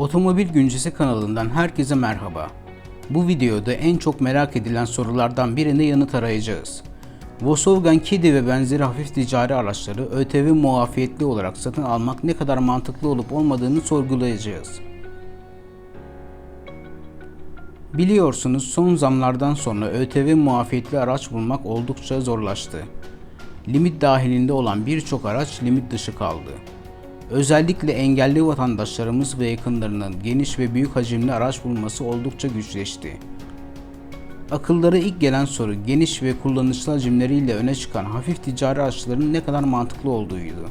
Otomobil Güncesi kanalından herkese merhaba. Bu videoda en çok merak edilen sorulardan birine yanıt arayacağız. Volkswagen Kedi ve benzeri hafif ticari araçları ÖTV muafiyetli olarak satın almak ne kadar mantıklı olup olmadığını sorgulayacağız. Biliyorsunuz son zamlardan sonra ÖTV muafiyetli araç bulmak oldukça zorlaştı. Limit dahilinde olan birçok araç limit dışı kaldı. Özellikle engelli vatandaşlarımız ve yakınlarının geniş ve büyük hacimli araç bulması oldukça güçleşti. Akıllara ilk gelen soru geniş ve kullanışlı hacimleriyle öne çıkan hafif ticari araçların ne kadar mantıklı olduğuydu.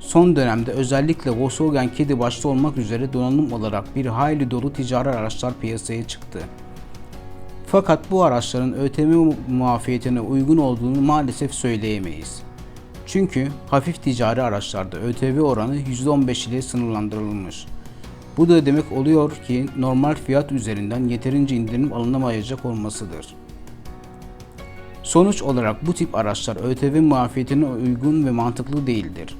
Son dönemde özellikle Volkswagen Kedi başta olmak üzere donanım olarak bir hayli dolu ticari araçlar piyasaya çıktı. Fakat bu araçların ÖTV muafiyetine uygun olduğunu maalesef söyleyemeyiz. Çünkü hafif ticari araçlarda ÖTV oranı %15 ile sınırlandırılmış. Bu da demek oluyor ki normal fiyat üzerinden yeterince indirim alınamayacak olmasıdır. Sonuç olarak bu tip araçlar ÖTV muafiyetine uygun ve mantıklı değildir.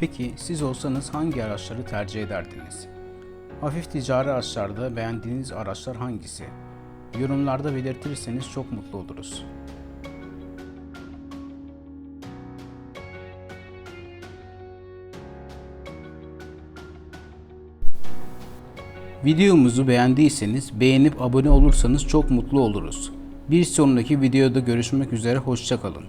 Peki siz olsanız hangi araçları tercih ederdiniz? Hafif ticari araçlarda beğendiğiniz araçlar hangisi? Yorumlarda belirtirseniz çok mutlu oluruz. Videomuzu beğendiyseniz beğenip abone olursanız çok mutlu oluruz. Bir sonraki videoda görüşmek üzere hoşçakalın.